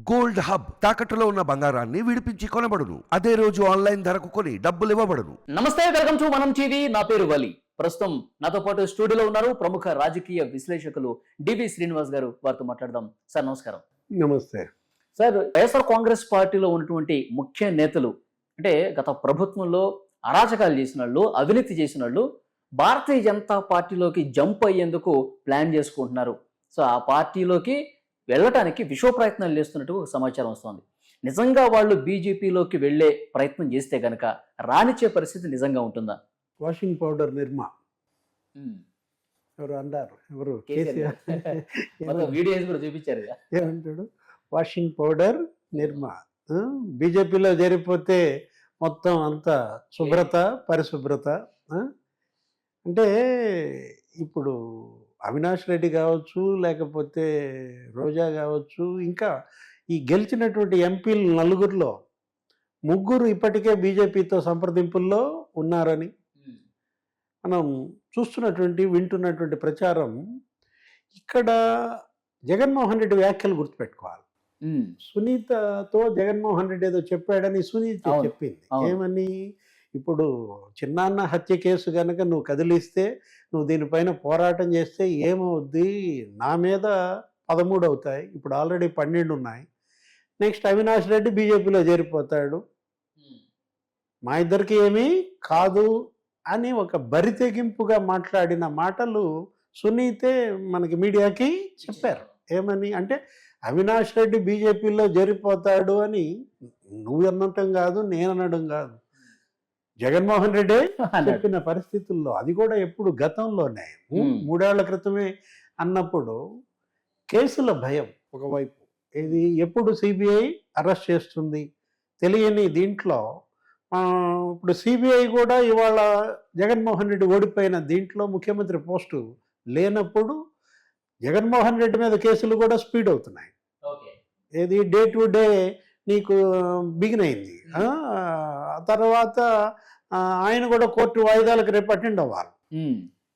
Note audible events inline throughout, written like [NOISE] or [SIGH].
Gold hub తాకట్టులో ఉన్న బంగారాన్ని విడిపించి కొనబడును. అదే రోజు ఆన్లైన్ ధరకు కొని డబ్బులు ఇవ్వబడును. నమస్తే వెల్కమ్ టు మనం టీవీ. నా పేరు వలి. ప్రస్తుతం నాతో పాటు స్టూడియోలో ఉన్నారు ప్రముఖ రాజకీయ విశ్లేషకులు డివి శ్రీనివాస్ గారు. వారితో మాట్లాడదాం. సార్ నమస్కారం. నమస్తే. సార్ వైఎస్ఆర్ కాంగ్రెస్ పార్టీలో ఉన్నటువంటి ముఖ్య నేతలు అంటే గత ప్రభుత్వంలో అరాచకాలు చేసిన వాళ్ళు అవినీతి చేసిన వాళ్ళు భారతీయ జనతా పార్టీలోకి జంప్ అయ్యేందుకు ప్లాన్ చేసుకుంటున్నారు. సో ఆ పార్టీలోకి వెళ్ళటానికి విశ్వ ప్రయత్నాలు చేస్తున్నట్టు ఒక సమాచారం వస్తుంది. నిజంగా వాళ్ళు బీజేపీలోకి వెళ్ళే ప్రయత్నం చేస్తే గనక రానిచ్చే పరిస్థితి నిజంగా ఉంటుందా? Washing powder Nirma. ఎవరు అన్నారు? ఎవరు? వీడియోస్ కూడా చూపించారు. ఏమంటాడు? Washing powder Nirma. బీజేపీలో చేరిపోతే మొత్తం అంతా శుభ్రత పరిశుభ్రత? అంటే ఇప్పుడు అవినాష్ రెడ్డి కావచ్చు లేకపోతే రోజా కావచ్చు ఇంకా ఈ గెలిచినటువంటి ఎంపీలు నలుగురిలో ముగ్గురు ఇప్పటికే బీజేపీతో సంప్రదింపుల్లో ఉన్నారని మనం చూస్తున్నటువంటి వింటున్నటువంటి ప్రచారం ఇక్కడ జగన్మోహన్ రెడ్డి వ్యాఖ్యలు గుర్తుపెట్టుకోవాలి. సునీతతో జగన్మోహన్ రెడ్డి ఏదో చెప్పాడని సునీత చెప్పింది. ఏమని? ఇప్పుడు చిన్నాన్న హత్య కేసు కనుక నువ్వు కదిలిస్తే నువ్వు దీనిపైన పోరాటం చేస్తే ఏమవుద్ది? నా మీద పదమూడు అవుతాయి. ఇప్పుడు ఆల్రెడీ పన్నెండు ఉన్నాయి. నెక్స్ట్ అవినాష్ రెడ్డి బీజేపీలో చేరిపోతాడు. మా ఇద్దరికి ఏమీ కాదు అని ఒక బరి తెగింపుగా మాట్లాడిన మాటలు సునీతే మనకి మీడియాకి చెప్పారు. ఏమని అంటే అవినాష్ రెడ్డి బీజేపీలో జరిపోతాడు అని నువ్వు అనటం కాదు నేను అనడం కాదు. జగన్మోహన్ రెడ్డి. చెప్పిన పరిస్థితుల్లో అది కూడా ఎప్పుడు గతంలోనే. మూడేళ్ళ క్రితమే అన్నప్పుడు కేసుల భయం ఒకవైపు. ఇది ఎప్పుడు సిబిఐ అరెస్ట్ చేస్తుంది? తెలియని దీంట్లో ఇప్పుడు సిబిఐ కూడా ఇవాళ జగన్మోహన్ రెడ్డి ఓడిపోయిన దీంట్లో ముఖ్యమంత్రి పోస్టు లేనప్పుడు జగన్మోహన్ రెడ్డి మీద కేసులు కూడా స్పీడ్ అవుతున్నాయి. ఏది డే టు డే నీకు బిగిన్ అయింది. ఆ, తర్వాత ఆయన కూడా కోర్టు వాయిదాలకు రేపు అటెండ్ అవ్వాలి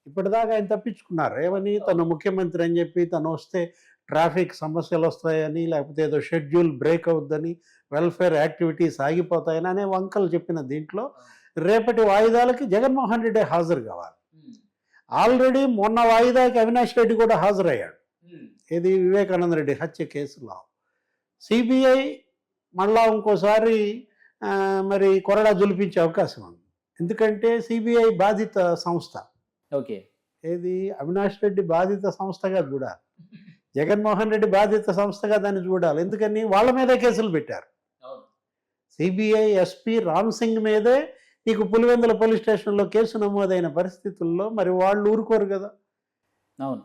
ఇప్పటిదాకా ఆయన తప్పించుకున్నారు. ఏమని తను ముఖ్యమంత్రి అని చెప్పి తను వస్తే ట్రాఫిక్ సమస్యలు వస్తాయని లేకపోతే ఏదో షెడ్యూల్ బ్రేక్ అవుద్దని వెల్ఫేర్ యాక్టివిటీస్ ఆగిపోతాయని అనే వంకలు చెప్పిన దీంట్లో రేపటి వాయిదాలకి జగన్మోహన్ రెడ్డి హాజరు కావాలి. ఆల్రెడీ మొన్న వాయిదాకి అవినాష్ రెడ్డి కూడా హాజరయ్యాడు. ఇది వివేకానంద రెడ్డి హత్య కేసులో. సిబిఐ మళ్ళా ఇంకోసారి మరి కొరడా జులిపించే అవకాశం ఉంది. ఎందుకంటే సిబిఐ బాధిత సంస్థ. ఓకే. ఏది? అవినాష్ రెడ్డి బాధిత సంస్థగా చూడాలి జగన్మోహన్ రెడ్డి బాధిత సంస్థగా దాన్ని చూడాలి. ఎందుకని? వాళ్ళ మీదే కేసులు పెట్టారు. అవును. సిబిఐ ఎస్పీ రామ్ సింగ్ మీదే నీకు పులివెందుల పోలీస్ స్టేషన్లో కేసు నమోదైన పరిస్థితుల్లో మరి వాళ్ళు ఊరుకోరు కదా. అవును.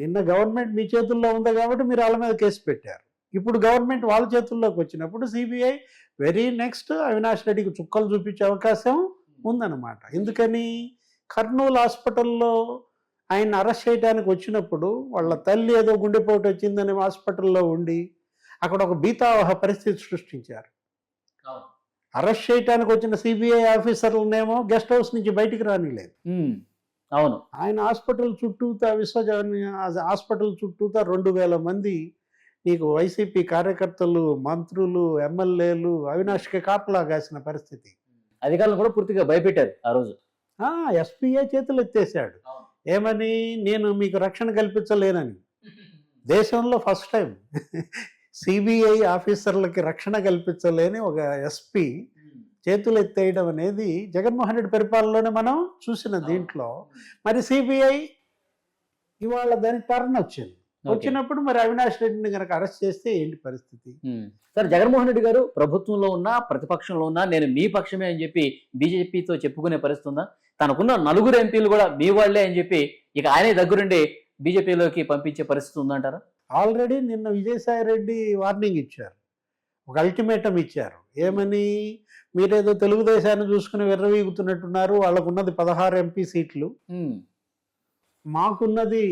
నిన్న గవర్నమెంట్ మీ చేతుల్లో ఉంది కాబట్టి మీరు వాళ్ళ మీద కేసు పెట్టారు. ఇప్పుడు గవర్నమెంట్ వాళ్ళ చేతుల్లోకి వచ్చినప్పుడు సిబిఐ వెరీ నెక్స్ట్ అవినాష్ రెడ్డికి చుక్కలు చూపించే అవకాశం ఉందన్నమాట. ఎందుకని? కర్నూలు హాస్పిటల్లో ఆయన అరెస్ట్ చేయడానికి వచ్చినప్పుడు వాళ్ళ తల్లి ఏదో గుండెపోటు వచ్చిందని హాస్పిటల్లో ఉండి అక్కడ ఒక బీతావహ పరిస్థితి సృష్టించారు. అరెస్ట్ చేయడానికి వచ్చిన సిబిఐ ఆఫీసర్లనేమో గెస్ట్ హౌస్ నుంచి బయటికి రానిలేదు. అవును. ఆయన హాస్పిటల్ చుట్టూతా విశ్వజన హాస్పిటల్ చుట్టూతా రెండు వేల మంది నీకు వైసీపీ కార్యకర్తలు మంత్రులు ఎమ్మెల్యేలు అవినాష్కి కాపలా కాసిన పరిస్థితి. అధికారులను కూడా పూర్తిగా భయపెట్టారు ఆ రోజు. ఎస్పీఏ చేతులు ఎత్తేసాడు ఏమని? నేను మీకు రక్షణ కల్పించలేనని. దేశంలో ఫస్ట్ టైం సిబిఐ ఆఫీసర్లకి రక్షణ కల్పించలేని ఒక ఎస్పీ చేతులు ఎత్తేయడం అనేది జగన్మోహన్ రెడ్డి పరిపాలనలోనే మనం చూసిన దీంట్లో. మరి సిబిఐ ఇవాళ దానికి టర్న్ వచ్చింది. వచ్చినప్పుడు మరి అవినాష్ రెడ్డిని కనుక అరెస్ట్ చేస్తే ఏంటి పరిస్థితి. సార్ జగన్మోహన్ రెడ్డి గారు ప్రభుత్వంలో ఉన్నా ప్రతిపక్షంలో ఉన్నా నేను మీ పక్షమే అని చెప్పి బీజేపీతో చెప్పుకునే పరిస్థితి ఉందా? తనకున్న నలుగురు ఎంపీలు కూడా మీ వాళ్ళే అని చెప్పి ఇక ఆయనే దగ్గరుండి బీజేపీలోకి పంపించే పరిస్థితి ఉందంటారా? ఆల్రెడీ నిన్న విజయసాయి రెడ్డి వార్నింగ్ ఇచ్చారు. ఒక అల్టిమేటం ఇచ్చారు. ఏమని? మీరేదో తెలుగుదేశాన్ని చూసుకుని విర్రవీగుతున్నట్టున్నారు. వాళ్ళకున్నది పదహారు ఎంపీ సీట్లు. మాకున్నది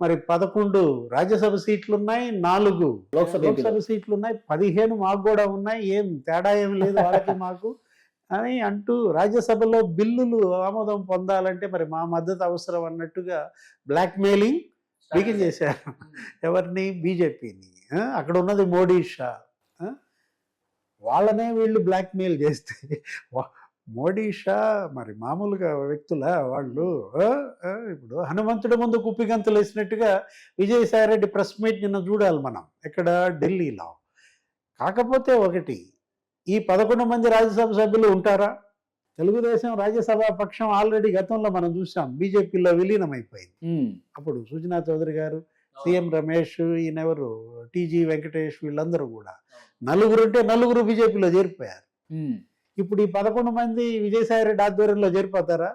మరి పదకొండు రాజ్యసభ సీట్లు ఉన్నాయి నాలుగు లోక్సభ సీట్లు. ఉన్నాయి పదిహేను మాకు కూడా ఉన్నాయి ఏం తేడా ఏం లేదు వాళ్ళకి మాకు. అని అంటూ రాజ్యసభలో బిల్లులు ఆమోదం పొందాలంటే మరి మా మద్దతు అవసరం అన్నట్టుగా బ్లాక్ మెయిలింగ్ వీకెన్ చేశారు. ఎవరిని? బీజేపీని. అక్కడ ఉన్నది మోడీ షా? వాళ్ళనే వీళ్ళు బ్లాక్మెయిల్ చేస్తే మోడీ షా మరి మామూలుగా వ్యక్తుల వాళ్ళు? ఇప్పుడు హనుమంతుడి ముందు కుప్పిగంతులు వేసినట్టుగా విజయసాయిరెడ్డి ప్రెస్ మీట్ నిన్న చూడాలి మనం. ఇక్కడ ఢిల్లీలో. కాకపోతే ఒకటి ఈ పదకొండు మంది రాజ్యసభ సభ్యులు ఉంటారా? తెలుగుదేశం రాజ్యసభ పక్షం ఆల్రెడీ గతంలో మనం చూసాం. బీజేపీలో విలీనమైపోయింది. అప్పుడు సుజనా చౌదరి గారు సీఎం రమేష్ ఈయనెవరు? టీజీ వెంకటేష్ వీళ్ళందరూ కూడా. నలుగురు ఉంటే నలుగురు బీజేపీలో చేరిపోయారు. ఇప్పుడు ఈ పదకొండు మంది విజయసాయిరెడ్డి ఆధ్వర్యంలో చేరిపోతారా?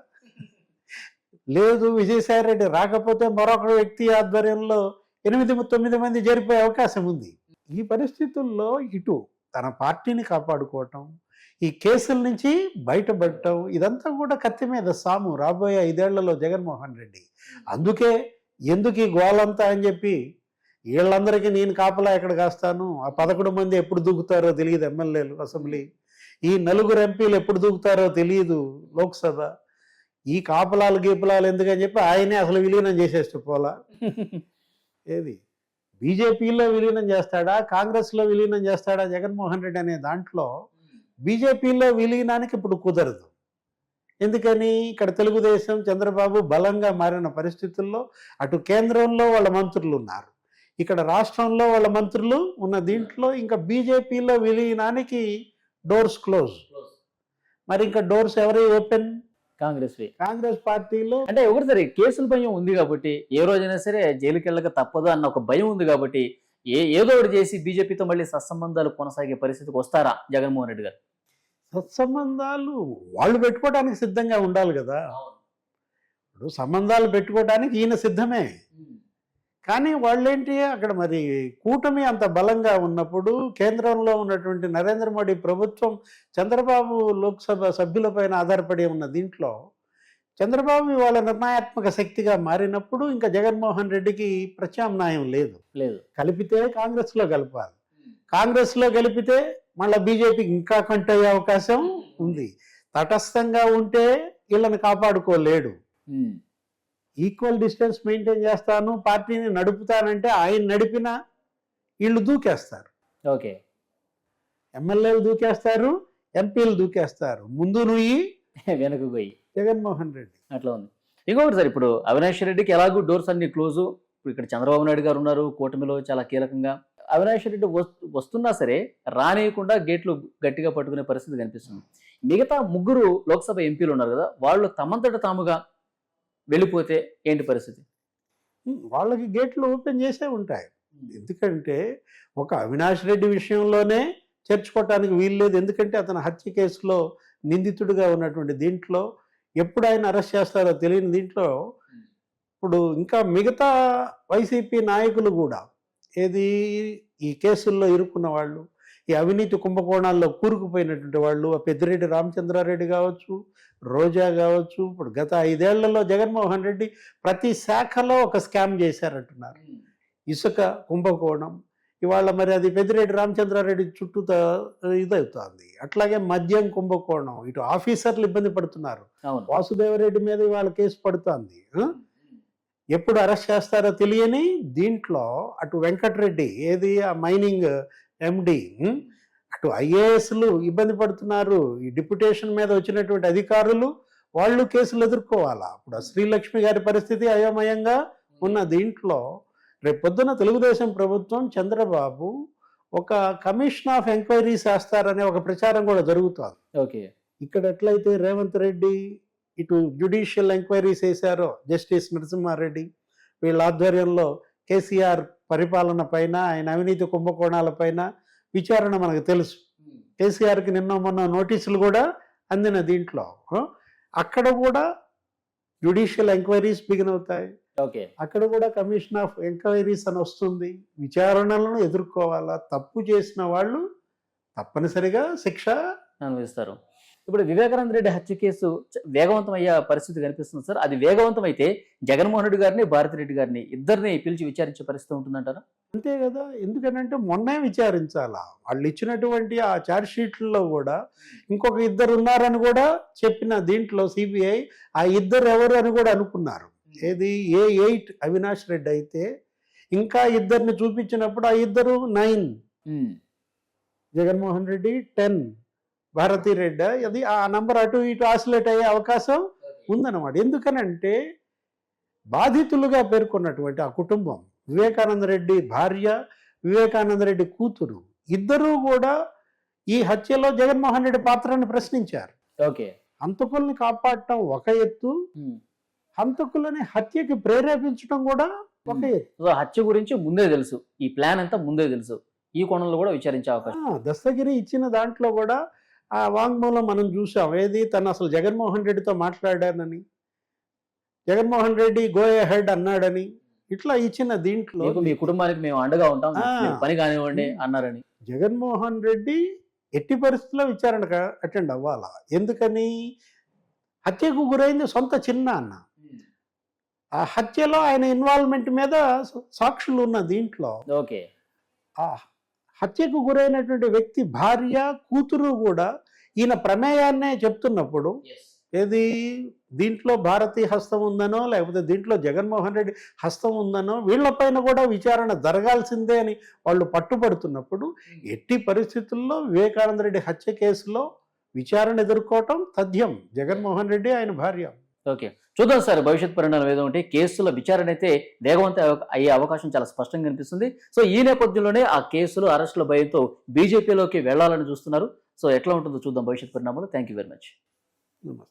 లేదు విజయసాయిరెడ్డి రాకపోతే మరొక వ్యక్తి ఆధ్వర్యంలో ఎనిమిది తొమ్మిది మంది చేరిపోయే అవకాశం ఉంది. ఈ పరిస్థితుల్లో ఇటు తన పార్టీని కాపాడుకోవటం ఈ కేసుల నుంచి బయటపడటం ఇదంతా కూడా కత్తి మీద సాము రాబోయే ఐదేళ్ళలో జగన్మోహన్ రెడ్డి. అందుకే ఎందుకు ఈ గోలంతా అని చెప్పి వీళ్ళందరికీ నేను కాపలా ఎక్కడ కాస్తాను? ఆ పదకొండు మంది ఎప్పుడు దూకుతారో తెలియదు ఎమ్మెల్యేలు అసెంబ్లీ ఈ నలుగురు ఎంపీలు ఎప్పుడు దూకుతారో తెలియదు లోక్సభ. ఈ కాపలాలు గీపలాలు ఎందుకని చెప్పి ఆయనే అసలు విలీనం చేసేస్తూ పోలా. ఏది? బీజేపీలో విలీనం చేస్తాడా? కాంగ్రెస్లో విలీనం చేస్తాడా జగన్మోహన్ రెడ్డి అనే దాంట్లో బీజేపీలో విలీనానికి ఇప్పుడు కుదరదు. ఎందుకని? ఇక్కడ తెలుగుదేశం చంద్రబాబు బలంగా మారిన పరిస్థితుల్లో అటు కేంద్రంలో వాళ్ళ మంత్రులు ఉన్నారు. ఇక్కడ రాష్ట్రంలో వాళ్ళ మంత్రులు ఉన్న దీంట్లో ఇంకా బీజేపీలో విలీనానికి డోర్స్ క్లోజ్. మరి ఇంకా డోర్స్ ఎవరి ఓపెన్? కాంగ్రెస్ వే. కాంగ్రెస్ పార్టీలో అంటే ఒకటి సరే కేసుల భయం ఉంది కాబట్టి ఏ రోజైనా సరే జైలుకి వెళ్ళక తప్పదు అన్న ఒక భయం ఉంది కాబట్టి ఏ ఏదో ఒకటి చేసి బీజేపీతో మళ్ళీ సత్సంబంధాలు కొనసాగే పరిస్థితికి వస్తారా జగన్మోహన్ రెడ్డి గారు? సత్సంబంధాలు వాళ్ళు పెట్టుకోవడానికి సిద్ధంగా ఉండాలి కదా. ఇప్పుడు సంబంధాలు పెట్టుకోవడానికి ఈయన సిద్ధమే. కానీ వాళ్ళేంటి అక్కడ మరి కూటమి అంత బలంగా ఉన్నప్పుడు కేంద్రంలో ఉన్నటువంటి నరేంద్ర మోడీ ప్రభుత్వం చంద్రబాబు లోక్సభ సభ్యులపైన ఆధారపడి ఉన్న దీంట్లో చంద్రబాబు వాళ్ళ నిర్ణయాత్మక శక్తిగా మారినప్పుడు ఇంకా జగన్మోహన్ రెడ్డికి ప్రత్యామ్నాయం లేదు. లేదు. కలిపితే కాంగ్రెస్లో కలపాలి. కాంగ్రెస్లో కలిపితే మళ్ళీ బీజేపీకి ఇంకా కంటే అయ్యే అవకాశం ఉంది. తటస్థంగా ఉంటే వీళ్ళని కాపాడుకోలేడు. ఈక్వల్ డిస్టెన్స్ మెయింటైన్ చేస్తాను పార్టీని నడుపుతానంటే ఆయన నడిపిన వీళ్ళు దూకేస్తారు. ఓకే. ఎమ్మెల్యేలు దూకేస్తారు ఎంపీలు దూకేస్తారు. ముందు నుయ్యి [LAUGHS] వెనక్కి పోయి. జగన్మోహన్ రెడ్డి. అట్లా ఉంది. ఇంకొకటి సార్ ఇప్పుడు అవినాష్ రెడ్డికి ఎలాగో డోర్స్ అన్ని క్లోజ్. ఇప్పుడు ఇక్కడ చంద్రబాబు నాయుడు గారు ఉన్నారు కూటమిలో చాలా కీలకంగా. అవినాష్ రెడ్డి వస్- వస్తున్నా సరే రానియకుండా గేట్లు గట్టిగా పట్టుకునే పరిస్థితి కనిపిస్తుంది. మిగతా ముగ్గురు లోక్సభ ఎంపీలు ఉన్నారు కదా వాళ్ళు తమంతట తాముగా వెళ్ళిపోతే ఏంటి పరిస్థితి? వాళ్ళకి గేట్లు ఓపెన్ చేసే ఉంటాయి. ఎందుకంటే ఒక అవినాష్ రెడ్డి విషయంలోనే చేర్చుకోవటానికి వీలు లేదు. ఎందుకంటే అతను హత్య కేసులో నిందితుడిగా ఉన్నటువంటి దీంట్లో ఎప్పుడు ఆయన అరెస్ట్ చేస్తారో తెలియని దీంట్లో ఇప్పుడు ఇంకా మిగతా వైసీపీ నాయకులు కూడా ఏది ఈ కేసుల్లో ఇరుక్కున్న వాళ్ళు ఈ అవినీతి కుంభకోణాల్లో కూరుకుపోయినటువంటి వాళ్ళు ఆ పెద్దిరెడ్డి రామచంద్రారెడ్డి కావచ్చు రోజా కావచ్చు ఇప్పుడు గత ఐదేళ్ళలో జగన్మోహన్ రెడ్డి ప్రతి శాఖలో ఒక స్కామ్ చేశారంటున్నారు. ఇసుక కుంభకోణం ఇవాళ మరి అది పెద్దిరెడ్డి రామచంద్రారెడ్డి చుట్టూ ఇదవుతోంది. అట్లాగే మద్యం కుంభకోణం ఇటు ఆఫీసర్లు ఇబ్బంది పడుతున్నారు. వాసుదేవరెడ్డి మీద ఇవాళ కేసు పడుతోంది? ఎప్పుడు అరెస్ట్ చేస్తారో తెలియని దీంట్లో అటు వెంకటరెడ్డి ఏది ఆ మైనింగ్ ఎండి అటు ఐఏఎస్లు ఇబ్బంది పడుతున్నారు. ఈ డిప్యుటేషన్ మీద వచ్చినటువంటి అధికారులు వాళ్ళు కేసులు ఎదుర్కోవాలా? ఇప్పుడు శ్రీలక్ష్మి గారి పరిస్థితి అయోమయంగా ఉన్న దీంట్లో రేపు పొద్దున తెలుగుదేశం ప్రభుత్వం చంద్రబాబు ఒక కమిషన్ ఆఫ్ ఎంక్వైరీస్ వేస్తారనే ఒక ప్రచారం కూడా జరుగుతోంది. ఓకే. ఇక్కడ ఎట్లయితే రేవంత్ రెడ్డి ఇటు జ్యుడిషియల్ ఎంక్వైరీస్ వేశారో జస్టిస్ నరసింహారెడ్డి వీళ్ళ ఆధ్వర్యంలో కేసీఆర్ పరిపాలన పైన ఆయన అవినీతి కుంభకోణాల పైన విచారణ మనకు తెలుసు. కేసీఆర్కి నిన్న మొన్న నోటీసులు కూడా అందిన దీంట్లో? అక్కడ కూడా జ్యుడిషియల్ ఎంక్వైరీస్ బిగిన్ అవుతాయి. ఓకే. అక్కడ కూడా కమిషన్ ఆఫ్ ఎంక్వైరీస్ అని వస్తుంది. విచారణలను ఎదుర్కోవాలా? తప్పు చేసిన వాళ్ళు తప్పనిసరిగా శిక్ష అనుభవిస్తారు. ఇప్పుడు వివేకానంద రెడ్డి హత్య కేసు వేగవంతం అయ్యే పరిస్థితి కనిపిస్తుంది సార్. అది వేగవంతం అయితే జగన్మోహన్ రెడ్డి గారిని భారతిరెడ్డి గారిని ఇద్దరిని పిలిచి విచారించే పరిస్థితి ఉంటుందంటారా? అంతే కదా. ఎందుకనంటే మొన్నే విచారించాలా? వాళ్ళు ఇచ్చినటువంటి ఆ ఛార్జ్ షీట్లలో కూడా ఇంకొక ఇద్దరు ఉన్నారని కూడా చెప్పిన దీంట్లో సిబిఐ ఆ ఇద్దరు ఎవరు అని కూడా అనుకున్నారు. ఏది? ఏ ఎయిట్ అవినాష్ రెడ్డి అయితే ఇంకా ఇద్దరిని చూపించినప్పుడు ఆ ఇద్దరు నైన్. జగన్మోహన్ రెడ్డి టెన్. భారతీ రెడ్డి అది ఆ నంబర్ అటు ఇటు ఆసిలేట్ అయ్యే అవకాశం ఉందన్నమాట. ఎందుకనంటే బాధితులుగా పేర్కొన్నటువంటి ఆ కుటుంబం వివేకానంద రెడ్డి భార్య వివేకానంద రెడ్డి కూతురు ఇద్దరూ కూడా ఈ హత్యలో జగన్మోహన్ రెడ్డి పాత్రని ప్రశ్నించారు. ఓకే. హంతకుల్ని కాపాడటం ఒక ఎత్తు. హంతకులని హత్యకి ప్రేరేపించడం కూడా ఒక ఎత్తు. హత్య గురించి ముందే తెలుసు. ఈ ప్లాన్ అంతా ముందే తెలుసు. ఈ కోణంలో కూడా విచారించే అవకాశం. దస్తగిరి ఇచ్చిన దాంట్లో కూడా ఆ వాంగ్మూలం మనం చూసాం. ఏది? తను అసలు జగన్మోహన్ రెడ్డితో మాట్లాడానని జగన్మోహన్ రెడ్డి గోయ్ హెడ్ అన్నాడని. ఇట్లా ఇచ్చిన దీంట్లో మీ కుటుంబానికి మేము అండగా ఉంటాం. పని కానివ్వండి. అన్నారని. జగన్మోహన్ రెడ్డి ఎట్టి పరిస్థితుల్లో విచారణకు అటెండ్ అవ్వాలా? ఎందుకని? హత్యకు గురైంది సొంత చిన్న అన్న. ఆ హత్యలో ఆయన ఇన్వాల్వ్మెంట్ మీద సాక్షులు ఉన్న దీంట్లో ఓకే. హత్యకు గురైనటువంటి వ్యక్తి భార్య కూతురు కూడా ఈయన ప్రమేయాన్నే చెప్తున్నప్పుడు ఏది? దీంట్లో భారతీయ హస్తం ఉందనో లేకపోతే దీంట్లో జగన్మోహన్ రెడ్డి హస్తం ఉందనో వీళ్ళపైన కూడా విచారణ జరగాల్సిందే అని వాళ్ళు పట్టుబడుతున్నప్పుడు ఎట్టి పరిస్థితుల్లో వివేకానంద రెడ్డి హత్య కేసులో విచారణ ఎదుర్కోవటం తథ్యం జగన్మోహన్ రెడ్డి ఆయన భార్య. ఓకే. చూద్దాం సార్ భవిష్యత్ పరిణామం ఏదో ఉంటే కేసుల విచారణ అయితే వేగవంతం అయ్యే అవకాశం చాలా స్పష్టంగా కనిపిస్తుంది. సో ఈ నేపథ్యంలోనే ఆ కేసులు అరెస్టుల భయంతో బీజేపీలోకి వెళ్ళాలని చూస్తున్నారు. సో ఎట్లా ఉంటుందో చూద్దాం భవిష్యత్ పరిణామాలు. Thank you very much. నమస్తే.